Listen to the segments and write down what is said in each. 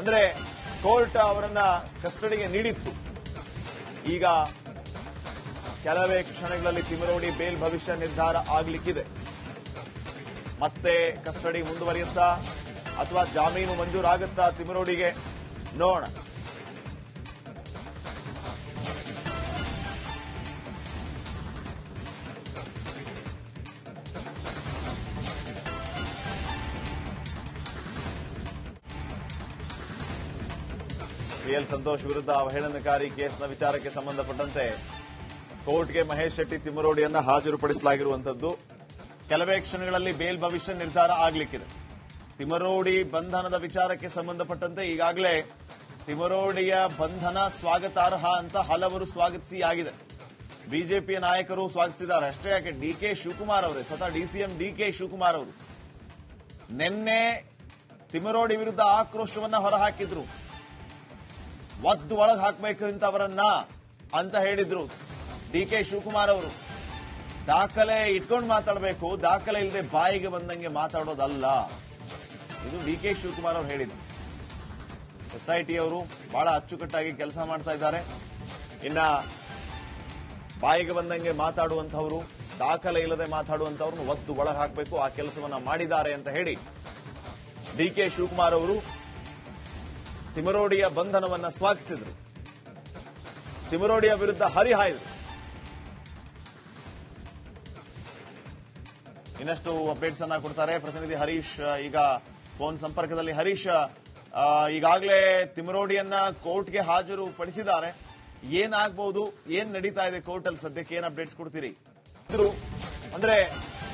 ಅಂದ್ರೆ ಕೋರ್ಟ್ ಅವರನ್ನ ಕಸ್ಟಡಿಗೆ ನೀಡಿತ್ತು. ಈಗ ಕೆಲವೇ ಕ್ಷಣಗಳಲ್ಲಿ ತಿಮರೋಡಿ ಬೇಲ್ ಭವಿಷ್ಯ ನಿರ್ಧಾರ ಆಗ್ಲಿಕ್ಕಿದೆ. ಮತ್ತೆ ಕಸ್ಟಡಿ ಮುಂದುವರಿಯುತ್ತಾ ಅಥವಾ ಜಾಮೀನು ಮಂಜೂರಾಗುತ್ತಾ ತಿಮರೋಡಿಗೆ ನೋಡೋಣ. ಪಿಎಲ್ ಸಂತೋಷ್ ವಿರುದ್ಧ ಅವಹೇಳನಕಾರಿ ಕೇಸ್ನ ವಿಚಾರಕ್ಕೆ ಸಂಬಂಧಪಟ್ಟಂತೆ ಕೋರ್ಟ್ಗೆ ಮಹೇಶ್ ಶೆಟ್ಟಿ ತಿಮ್ಮರೋಡಿಯನ್ನ ಹಾಜರುಪಡಿಸಲಾಗಿರುವಂತದ್ದು ಕೆಲವೇ ಕ್ಷಣಗಳಲ್ಲಿ ಬೇಲ್ ಭವಿಷ್ಯ ನಿರ್ಧಾರ ಆಗಲಿಕ್ಕಿದೆ. ತಿಮರೋಡಿ ಬಂಧನದ ವಿಚಾರಕ್ಕೆ ಸಂಬಂಧಪಟ್ಟಂತೆ ಈಗಾಗಲೇ ತಿಮರೋಡಿಯ ಬಂಧನ ಸ್ವಾಗತಾರ್ಹ ಅಂತ ಹಲವರು ಸ್ವಾಗತಿಸಿ ಆಗಿದೆ ಬಿಜೆಪಿಯ ನಾಯಕರು ಸ್ವಾಗತಿಸಿದ್ದಾರೆ. ಅಷ್ಟೇ ಯಾಕೆ ಡಿಕೆ ಶಿವಕುಮಾರ್ ಅವರೇ, ಸ್ವತಃ ಡಿಸಿಎಂ ಡಿಕೆ ಶಿವಕುಮಾರ್ ಅವರು. ನಿನ್ನೆ ತಿಮರೋಡಿ ವಿರುದ್ಧ ಆಕ್ರೋಶವನ್ನ ಹೊರಹಾಕಿದ್ರು. ಒದ್ದು ಒಳಗೆ ಹಾಕಬೇಕು ಇಂಥವರನ್ನ ಅಂತ ಹೇಳಿದ್ರು. ಡಿ ಕೆ ಶಿವಕುಮಾರ್ ಅವರು. ದಾಖಲೆ ಇಟ್ಕೊಂಡು ಮಾತಾಡಬೇಕು, ದಾಖಲೆ ಇಲ್ಲದೆ ಬಾಯಿಗೆ ಬಂದಂಗೆ ಮಾತಾಡೋದಲ್ಲ. ಇದು ಡಿ ಕೆ ಶಿವಕುಮಾರ್ ಅವರು ಹೇಳಿದ್ರು ಎಸ್ಐಟಿ ಅವರು ಬಹಳ ಅಚ್ಚುಕಟ್ಟಾಗಿ ಕೆಲಸ ಮಾಡ್ತಾ ಇದ್ದಾರೆ. ಇನ್ನ ಬಾಯಿಗೆ ಬಂದಂಗೆ ಮಾತಾಡುವಂತವರು ದಾಖಲೆ ಇಲ್ಲದೆ ಮಾತಾಡುವಂತವ್ರನ್ನ ಒದ್ದು ಒಳಗೆ ಹಾಕಬೇಕು, ಆ ಕೆಲಸವನ್ನ ಮಾಡಿದ್ದಾರೆ ಅಂತ ಹೇಳಿ ಡಿ ಕೆ ಶಿವಕುಮಾರ್ ಅವರು ತಿಮರೋಡಿಯ ಬಂಧನವನ್ನ ಸ್ವಾಗತಿಸಿದ್ರು. ತಿಮರೋಡಿಯ ವಿರುದ್ಧ ಹರಿಹಾಯ್ದರು ಇನ್ನಷ್ಟು ಅಪ್ಡೇಟ್ಸ್ ಅನ್ನ ಕೊಡ್ತಾರೆ ಪ್ರತಿನಿಧಿ ಹರೀಶ್, ಈಗ ಫೋನ್ ಸಂಪರ್ಕದಲ್ಲಿ. ಹರೀಶ್ ಈಗಾಗಲೇ ತಿಮರೋಡಿಯನ್ನ ಕೋರ್ಟ್ಗೆ ಹಾಜರು ಪಡಿಸಿದ್ದಾರೆ ಏನಾಗಬಹುದು ಏನ್ ನಡೀತಾ ಇದೆ ಕೋರ್ಟ್ ಅಲ್ಲಿ ಸದ್ಯಕ್ಕೆ? ಏನ್ ಅಪ್ಡೇಟ್ಸ್ ಕೊಡ್ತೀರಿ? ಅಂದ್ರೆ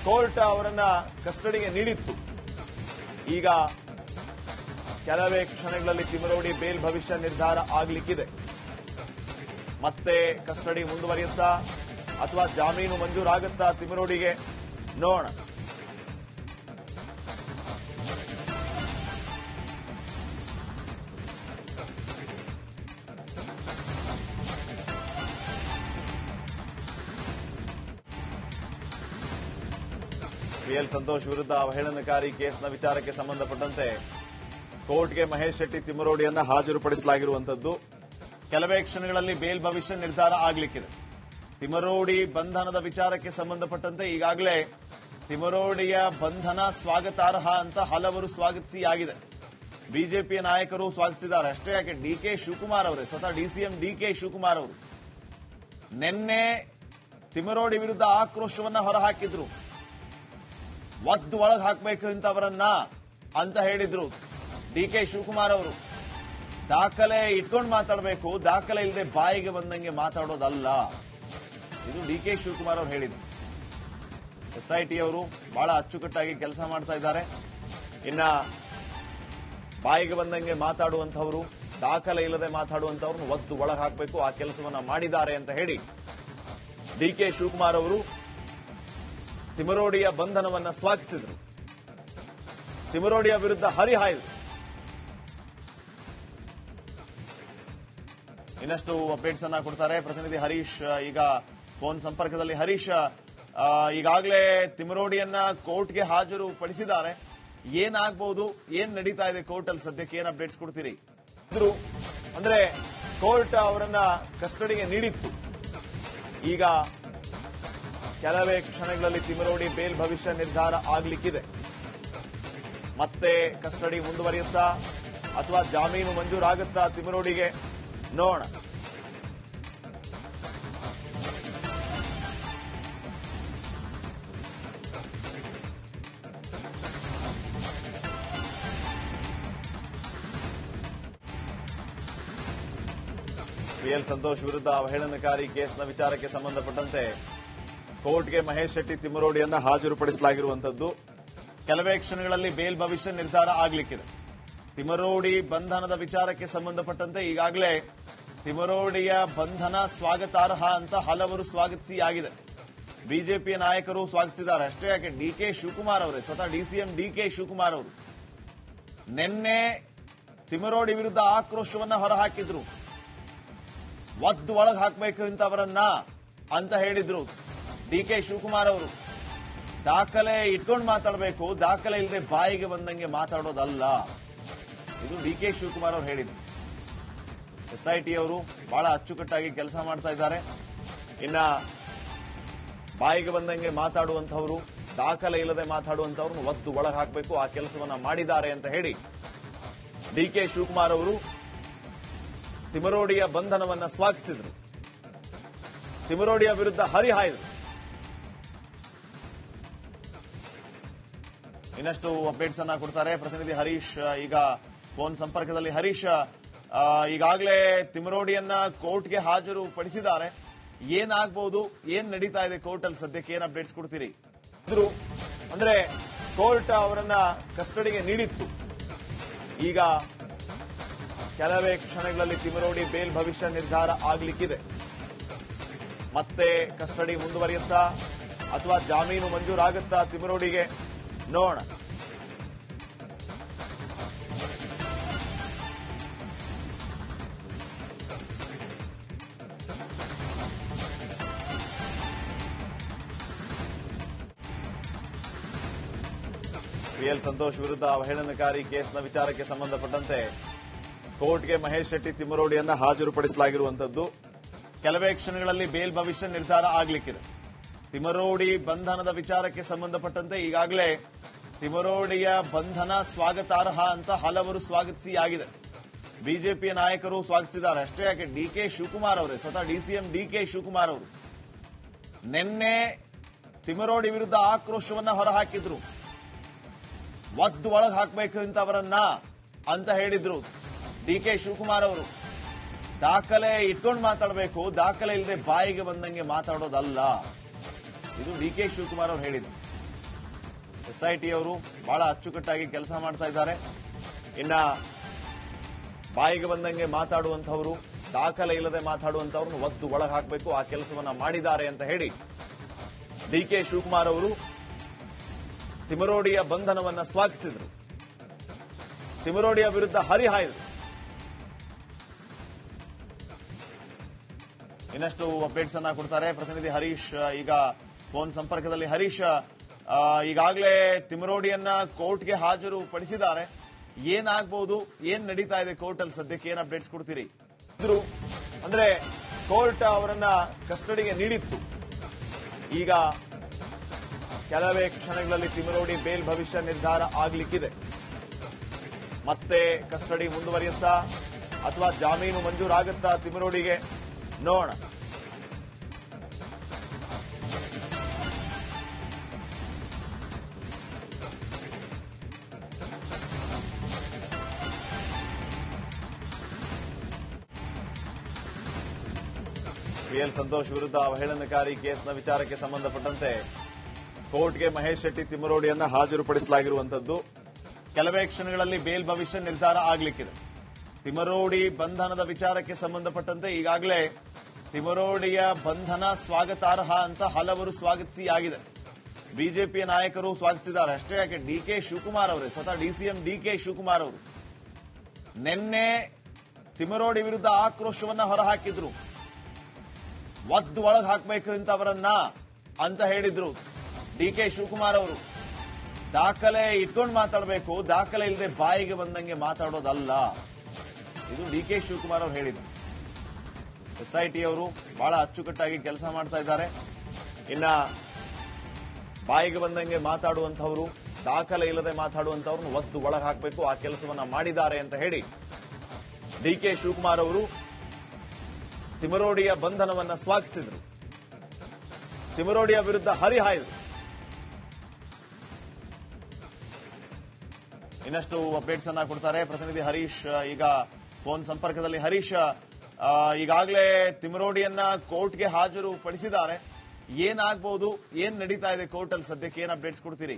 ಕೋರ್ಟ್ ಅವರನ್ನ ಕಸ್ಟಡಿಗೆ ನೀಡಿತ್ತು. ಈಗ ಕೆಲವೇ ಕ್ಷಣಗಳಲ್ಲಿ ತಿಮರೋಡಿ ಬೇಲ್ ಭವಿಷ್ಯ ನಿರ್ಧಾರ ಆಗಲಿಕ್ಕಿದೆ. ಮತ್ತೆ ಕಸ್ಟಡಿ ಮುಂದುವರಿಯುತ್ತಾ ಅಥವಾ ಜಾಮೀನು ಮಂಜೂರಾಗುತ್ತಾ ತಿಮರೋಡಿಗೆ? ನೋಡ ಬಿಎಲ್ ಸಂತೋಷ್ ವಿರುದ್ಧ ಅವಹೇಳನಕಾರಿ ಕೇಸ್ನ ವಿಚಾರಕ್ಕೆ ಸಂಬಂಧಪಟ್ಟಂತೆ ಕೋರ್ಟ್ಗೆ ಮಹೇಶ್ ಶೆಟ್ಟಿ ತಿಮ್ಮರೋಡಿಯನ್ನ ಹಾಜರುಪಡಿಸಲಾಗಿರುವಂತದ್ದು ಕೆಲವೇ ಕ್ಷಣಗಳಲ್ಲಿ ಬೇಲ್ ಭವಿಷ್ಯ ನಿರ್ಧಾರ ಆಗಲಿಕ್ಕಿದೆ. ತಿಮರೋಡಿ ಬಂಧನದ ವಿಚಾರಕ್ಕೆ ಸಂಬಂಧಪಟ್ಟಂತೆ ಈಗಾಗಲೇ ತಿಮರೋಡಿಯ ಬಂಧನ ಸ್ವಾಗತಾರ್ಹ ಅಂತ ಹಲವರು ಸ್ವಾಗತಿಸಿ ಆಗಿದೆ ಬಿಜೆಪಿಯ ನಾಯಕರು ಸ್ವಾಗತಿಸಿದ್ದಾರೆ. ಅಷ್ಟೇ ಯಾಕೆ ಡಿಕೆ ಶಿವಕುಮಾರ್ ಅವರೇ, ಸ್ವತಃ ಡಿಸಿಎಂ ಡಿಕೆ ಶಿವಕುಮಾರ್ ಅವರು. ನಿನ್ನೆ ತಿಮರೋಡಿ ವಿರುದ್ಧ ಆಕ್ರೋಶವನ್ನ ಹೊರಹಾಕಿದ್ರು. ಒದ್ದು ಒಳಗೆ ಹಾಕಬೇಕು ಇಂಥವರನ್ನ ಅಂತ ಹೇಳಿದ್ರು. ಡಿ ಕೆ ಶಿವಕುಮಾರ್ ಅವರು ದಾಖಲೆ ಇಟ್ಕೊಂಡು ಮಾತಾಡಬೇಕು. ದಾಖಲೆ ಇಲ್ಲದೆ ಬಾಯಿಗೆ ಬಂದಂಗೆ ಮಾತಾಡೋದಲ್ಲ. ಇದು ಡಿಕೆ ಶಿವಕುಮಾರ್ ಅವರು ಹೇಳಿದ್ರು ಎಸ್ಐಟಿ ಅವರು ಬಹಳ ಅಚ್ಚುಕಟ್ಟಾಗಿ ಕೆಲಸ ಮಾಡ್ತಾ ಇದ್ದಾರೆ. ಇನ್ನ ಬಾಯಿಗೆ ಬಂದಂಗೆ ಮಾತಾಡುವಂತವರು ದಾಖಲೆ ಇಲ್ಲದೆ ಮಾತಾಡುವಂತವ್ರನ್ನ ಒತ್ತು ಒಳಗೆ ಹಾಕಬೇಕು ಆ ಕೆಲಸವನ್ನ ಮಾಡಿದ್ದಾರೆ ಅಂತ ಹೇಳಿ ಡಿಕೆ ಶಿವಕುಮಾರ್ ಅವರು ತಿಮರೋಡಿಯ ಬಂಧನವನ್ನ ಸ್ವಾಗತಿಸಿದರು ತಿಮರೋಡಿಯ ವಿರುದ್ಧ ಹರಿಹಾಯ್ದರು. ಇನ್ನಷ್ಟು ಅಪ್ಡೇಟ್ಸ್ ಅನ್ನ ಕೊಡ್ತಾರೆ. ಪ್ರತಿನಿಧಿ ಹರೀಶ್ ಈಗ ಫೋನ್ ಸಂಪರ್ಕದಲ್ಲಿ ಹರೀಶ್ ಈಗಾಗಲೇ ತಿಮರೋಡಿಯನ್ನ ಕೋರ್ಟ್ಗೆ ಹಾಜರು ಪಡಿಸಿದ್ದಾರೆ ಏನಾಗಬಹುದು ಏನ್ ನಡೀತಾ ಇದೆ ಕೋರ್ಟ್ ಅಲ್ಲಿ ಸದ್ಯಕ್ಕೆ, ಏನ್ ಅಪ್ಡೇಟ್ಸ್ ಕೊಡ್ತೀರಿ? ಅಂದ್ರೆ ಕೋರ್ಟ್ ಅವರನ್ನ ಕಸ್ಟಡಿಗೆ ನೀಡಿತ್ತು. ಈಗ ಕೆಲವೇ ಕ್ಷಣಗಳಲ್ಲಿ ತಿಮರೋಡಿ ಬೇಲ್ ಭವಿಷ್ಯ ನಿರ್ಧಾರ ಆಗ್ಲಿಕ್ಕಿದೆ. ಮತ್ತೆ ಕಸ್ಟಡಿ ಮುಂದುವರಿಯುತ್ತಾ, ಅಥವಾ ಜಾಮೀನು ಮಂಜೂರಾಗುತ್ತಾ ತಿಮರೋಡಿಗೆ? ನೋಡೋಣ. ಎಲ್ ಸಂತೋಷ್ ವಿರುದ್ಧ ಅವಹೇಳನಕಾರಿ ಕೇಸ್ನ ವಿಚಾರಕ್ಕೆ ಸಂಬಂಧಪಟ್ಟಂತೆ ಕೋರ್ಟ್ಗೆ ಮಹೇಶ್ ಶೆಟ್ಟಿ ತಿಮ್ಮರೋಡಿಯನ್ನ ಹಾಜರುಪಡಿಸಲಾಗಿರುವಂತದ್ದು ಕೆಲವೇ ಕ್ಷಣಗಳಲ್ಲಿ ಬೇಲ್ ಭವಿಷ್ಯ ನಿರ್ಧಾರ ಆಗಲಿಕ್ಕಿದೆ. ತಿಮರೋಡಿ ಬಂಧನದ ವಿಚಾರಕ್ಕೆ ಸಂಬಂಧಪಟ್ಟಂತೆ ಈಗಾಗಲೇ ತಿಮರೋಡಿಯ ಬಂಧನ ಸ್ವಾಗತಾರ್ಹ ಅಂತ ಹಲವರು ಸ್ವಾಗತಿಸಿ ಆಗಿದೆ ಬಿಜೆಪಿಯ ನಾಯಕರು ಸ್ವಾಗತಿಸಿದ್ದಾರೆ. ಅಷ್ಟೇ ಯಾಕೆ ಡಿಕೆ ಶಿವಕುಮಾರ್ ಅವರೇ, ಸ್ವತಃ ಡಿಸಿಎಂ ಡಿ ಕೆ ಶಿವಕುಮಾರ್ ಅವರು. ನಿನ್ನೆ ತಿಮರೋಡಿ ವಿರುದ್ಧ ಆಕ್ರೋಶವನ್ನ ಹೊರಹಾಕಿದ್ರು. ಒದ್ದು ಒಳಗೆ ಹಾಕಬೇಕು ಇಂಥವರನ್ನ ಅಂತ ಹೇಳಿದ್ರು ಡಿ ಕೆ ಶಿವಕುಮಾರ್ ಅವರು. ದಾಖಲೆ ಇಟ್ಕೊಂಡು ಮಾತಾಡಬೇಕು, ದಾಖಲೆ ಇಲ್ಲದೆ ಬಾಯಿಗೆ ಬಂದಂಗೆ ಮಾತಾಡೋದಲ್ಲ. ಇದು ಡಿ ಕೆ ಶಿವಕುಮಾರ್ ಅವರು ಹೇಳಿದ್ರು ಎಸ್ಐಟಿ ಅವರು ಬಹಳ ಅಚ್ಚುಕಟ್ಟಾಗಿ ಕೆಲಸ ಮಾಡ್ತಾ ಇದ್ದಾರೆ. ಇನ್ನ ಬಾಯಿಗೆ ಬಂದಂಗೆ ಮಾತಾಡುವಂತವರು ದಾಖಲೆ ಇಲ್ಲದೆ ಮಾತಾಡುವಂತವ್ರನ್ನ ಒತ್ತು ಒಳಗೆ ಹಾಕಬೇಕು ಆ ಕೆಲಸವನ್ನ ಮಾಡಿದ್ದಾರೆ ಅಂತ ಹೇಳಿ ಡಿ ಕೆ ಶಿವಕುಮಾರ್ ಅವರು ತಿಮರೋಡಿಯ ಬಂಧನವನ್ನ ಸ್ವಾಗತಿಸಿದ್ರು ತಿಮರೋಡಿಯ ವಿರುದ್ಧ ಹರಿಹಾಯ್ದರು. ಇನ್ನಷ್ಟು ಅಪ್ಡೇಟ್ಸ್ ಅನ್ನ ಕೊಡ್ತಾರೆ. ಪ್ರತಿನಿಧಿ ಹರೀಶ್, ಈಗ ಫೋನ್ ಸಂಪರ್ಕದಲ್ಲಿ ಹರೀಶ್ ಈಗಾಗಲೇ ತಿಮರೋಡಿಯನ್ನ ಕೋರ್ಟ್ಗೆ ಹಾಜರು ಪಡಿಸಿದ್ದಾರೆ ಏನಾಗಬಹುದು ಏನ್ ನಡೀತಾ ಇದೆ ಕೋರ್ಟ್ ಅಲ್ಲಿ ಸದ್ಯಕ್ಕೆ, ಏನ್ ಅಪ್ಡೇಟ್ಸ್ ಕೊಡ್ತೀರಿ? ಅಂದ್ರೆ ಕೋರ್ಟ್ ಅವರನ್ನ ಕಸ್ಟಡಿಗೆ ನೀಡಿತ್ತು. ಈಗ ಕೆಲವೇ ಕ್ಷಣಗಳಲ್ಲಿ ತಿಮರೋಡಿ ಬೇಲ್ ಭವಿಷ್ಯ ನಿರ್ಧಾರ ಆಗ್ಲಿಕ್ಕಿದೆ. ಮತ್ತೆ ಕಸ್ಟಡಿ ಮುಂದುವರಿಯುತ್ತಾ, ಅಥವಾ ಜಾಮೀನು ಮಂಜೂರಾಗುತ್ತಾ ತಿಮರೋಡಿಗೆ? ನೋಡೋಣ. ಪಿಎಲ್ ಸಂತೋಷ್ ವಿರುದ್ಧ ಅವಹೇಳನಕಾರಿ ಕೇಸ್ನ ವಿಚಾರಕ್ಕೆ ಸಂಬಂಧಪಟ್ಟಂತೆ ಕೋರ್ಟ್ಗೆ ಮಹೇಶ್ ಶೆಟ್ಟಿ ತಿಮ್ಮರೋಡಿಯನ್ನ ಹಾಜರುಪಡಿಸಲಾಗಿರುವಂತದ್ದು ಕೆಲವೇ ಕ್ಷಣಗಳಲ್ಲಿ ಬೇಲ್ ಭವಿಷ್ಯ ನಿರ್ಧಾರ ಆಗ್ಲಿಕ್ಕಿದೆ. ತಿಮರೋಡಿ ಬಂಧನದ ವಿಚಾರಕ್ಕೆ ಸಂಬಂಧಪಟ್ಟಂತೆ ಈಗಾಗಲೇ ತಿಮರೋಡಿಯ ಬಂಧನ ಸ್ವಾಗತಾರ್ಹ ಅಂತ ಹಲವರು ಸ್ವಾಗತಿಸಿ ಆಗಿದೆ ಬಿಜೆಪಿಯ ನಾಯಕರು ಸ್ವಾಗತಿಸಿದ್ದಾರೆ. ಅಷ್ಟೇ ಯಾಕೆ ಡಿಕೆ ಶಿವಕುಮಾರ್ ಅವರೇ, ಸ್ವತಃ ಡಿಸಿಎಂ ಡಿಕೆ ಶಿವಕುಮಾರ್ ಅವರು. ನಿನ್ನೆ ತಿಮರೋಡಿ ವಿರುದ್ಧ ಆಕ್ರೋಶವನ್ನ ಹೊರಹಾಕಿದ್ರು. ಒದ್ದು ಒಳಗೆ ಹಾಕಬೇಕು ಇಂಥವರನ್ನ ಅಂತ ಹೇಳಿದ್ರು. ಡಿ ಕೆ ಶಿವಕುಮಾರ್ ಅವರು. ದಾಖಲೆ ಇಟ್ಕೊಂಡು ಮಾತಾಡಬೇಕು. ದಾಖಲೆ ಇಲ್ಲದೆ ಬಾಯಿಗೆ ಬಂದಂಗೆ ಮಾತಾಡೋದಲ್ಲ. ಇದು ಡಿ ಕೆ ಶಿವಕುಮಾರ್ ಅವರು ಹೇಳಿದ್ರು ಎಸ್ಐಟಿ ಅವರು ಬಹಳ ಅಚ್ಚುಕಟ್ಟಾಗಿ ಕೆಲಸ ಮಾಡ್ತಾ ಇದ್ದಾರೆ. ಇನ್ನ ಬಾಯಿಗೆ ಬಂದಂಗೆ ಮಾತಾಡುವಂತವರು ದಾಖಲೆ ಇಲ್ಲದೆ ಮಾತಾಡುವಂತವ್ರನ್ನ ಒದ್ದು ಒಳಗೆ ಹಾಕಬೇಕು, ಆ ಕೆಲಸವನ್ನ ಮಾಡಿದ್ದಾರೆ ಅಂತ ಹೇಳಿ ಡಿ ಕೆ ಶಿವಕುಮಾರ್ ಅವರು ತಿಮರೋಡಿಯ ಬಂಧನವನ್ನು ಸ್ವಾಗತಿಸಿದರು. ತಿಮರೋಡಿಯ ವಿರುದ್ಧ ಹರಿಹಾಯ್ದರು. ಇನ್ನಷ್ಟು ಅಪ್ಡೇಟ್ಸ್ ಅನ್ನ ಕೊಡ್ತಾರೆ. ಪ್ರತಿನಿಧಿ ಹರೀಶ್ ಈಗ ಫೋನ್ ಸಂಪರ್ಕದಲ್ಲಿ. ಹರೀಶ್ ಈಗಾಗಲೇ ತಿಮರೋಡಿಯನ್ನ ಕೋರ್ಟ್ಗೆ ಹಾಜರು ಪಡಿಸಿದ್ದಾರೆ ಏನಾಗಬಹುದು ಏನ್ ನಡೀತಾ ಇದೆ ಕೋರ್ಟ್ ಅಲ್ಲಿ ಸದ್ಯಕ್ಕೆ? ಏನ್ ಅಪ್ಡೇಟ್ಸ್ ಕೊಡ್ತೀರಿ? ಅಂದ್ರೆ ಕೋರ್ಟ್ ಅವರನ್ನ ಕಸ್ಟಡಿಗೆ ನೀಡಿತ್ತು. ಈಗ ಕೆಲವೇ ಕ್ಷಣಗಳಲ್ಲಿ ತಿಮರೋಡಿ ಬೇಲ್ ಭವಿಷ್ಯ ನಿರ್ಧಾರ ಆಗಲಿಕ್ಕಿದೆ. ಮತ್ತೆ ಕಸ್ಟಡಿ ಮುಂದುವರಿಯುತ್ತಾ? ಅಥವಾ ಜಾಮೀನು ಮಂಜೂರಾಗುತ್ತಾ ತಿಮರೋಡಿಗೆ? ನೋಡೋಣ. ಎಲ್ ಸಂತೋಷ್ ವಿರುದ್ಧ ಅವಹೇಳನಕಾರಿ ಕೇಸ್ನ ವಿಚಾರಕ್ಕೆ ಸಂಬಂಧಪಟ್ಟಂತೆ ಕೋರ್ಟ್ಗೆ ಮಹೇಶ್ ಶೆಟ್ಟಿ ತಿಮ್ಮರೋಡಿಯನ್ನ ಹಾಜರುಪಡಿಸಲಾಗಿರುವಂತದ್ದು ಕೆಲವೇ ಕ್ಷಣಗಳಲ್ಲಿ ಬೇಲ್ ಭವಿಷ್ಯ ನಿರ್ಧಾರ ಆಗಲಿಕ್ಕಿದೆ. ತಿಮರೋಡಿ ಬಂಧನದ ವಿಚಾರಕ್ಕೆ ಸಂಬಂಧಪಟ್ಟಂತೆ ಈಗಾಗಲೇ ತಿಮರೋಡಿಯ ಬಂಧನ ಸ್ವಾಗತಾರ್ಹ ಅಂತ ಹಲವರು ಸ್ವಾಗತಿಸಿ ಆಗಿದೆ ಬಿಜೆಪಿಯ ನಾಯಕರು ಸ್ವಾಗತಿಸಿದ್ದಾರೆ. ಅಷ್ಟೇ ಯಾಕೆ ಡಿಕೆ ಶಿವಕುಮಾರ್ ಅವರೇ, ಸ್ವತಃ ಡಿಸಿಎಂ ಡಿಕೆ ಶಿವಕುಮಾರ್ ಅವರು. ನಿನ್ನೆ ತಿಮರೋಡಿ ವಿರುದ್ಧ ಆಕ್ರೋಶವನ್ನ ಹೊರಹಾಕಿದ್ರು. ಒದ್ದು ಒಳಗೆ ಹಾಕಬೇಕು ಅವರನ್ನ ಅಂತ ಹೇಳಿದ್ರು. ಡಿ ಕೆ ಶಿವಕುಮಾರ್ ಅವರು, ದಾಖಲೆ ಇಟ್ಕೊಂಡು ಮಾತಾಡಬೇಕು, ದಾಖಲೆ ಇಲ್ಲದೆ ಬಾಯಿಗೆ ಬಂದಂಗೆ ಮಾತಾಡೋದಲ್ಲ. ಇದು ಡಿ ಕೆ ಶಿವಕುಮಾರ್ ಅವರು ಹೇಳಿದ್ರು ಎಸ್ಐಟಿ ಅವರು ಬಹಳ ಅಚ್ಚುಕಟ್ಟಾಗಿ ಕೆಲಸ ಮಾಡ್ತಾ ಇದ್ದಾರೆ. ಇನ್ನ ಬಾಯಿಗೆ ಬಂದಂಗೆ ಮಾತಾಡುವಂತವರು ದಾಖಲೆ ಇಲ್ಲದೆ ಮಾತಾಡುವಂತವ್ರನ್ನ ಒತ್ತು ಒಳಗೆ ಹಾಕಬೇಕು, ಆ ಕೆಲಸವನ್ನ ಮಾಡಿದ್ದಾರೆ ಅಂತ ಹೇಳಿ ಡಿ ಕೆ ಶಿವಕುಮಾರ್ ಅವರು ತಿಮರೋಡಿಯ ಬಂಧನವನ್ನ ಸ್ವಾಗತಿಸಿದರು ತಿಮರೋಡಿಯ ವಿರುದ್ಧ ಹರಿಹಾಯ್ದರು. ಇನ್ನಷ್ಟು ಅಪ್ಡೇಟ್ಸ್ ಅನ್ನ ಕೊಡ್ತಾರೆ. ಪ್ರತಿನಿಧಿ ಹರೀಶ್ ಈಗ ಫೋನ್ ಸಂಪರ್ಕದಲ್ಲಿ ಹರೀಶ್ ಈಗಾಗಲೇ ತಿಮರೋಡಿಯನ್ನ ಕೋರ್ಟ್ಗೆ ಹಾಜರು ಪಡಿಸಿದ್ದಾರೆ ಏನಾಗಬಹುದು ಏನ್ ನಡೀತಾ ಇದೆ ಕೋರ್ಟ್ ಅಲ್ಲಿ ಸದ್ಯಕ್ಕೆ, ಏನ್ ಅಪ್ಡೇಟ್ಸ್ ಕೊಡ್ತೀರಿ?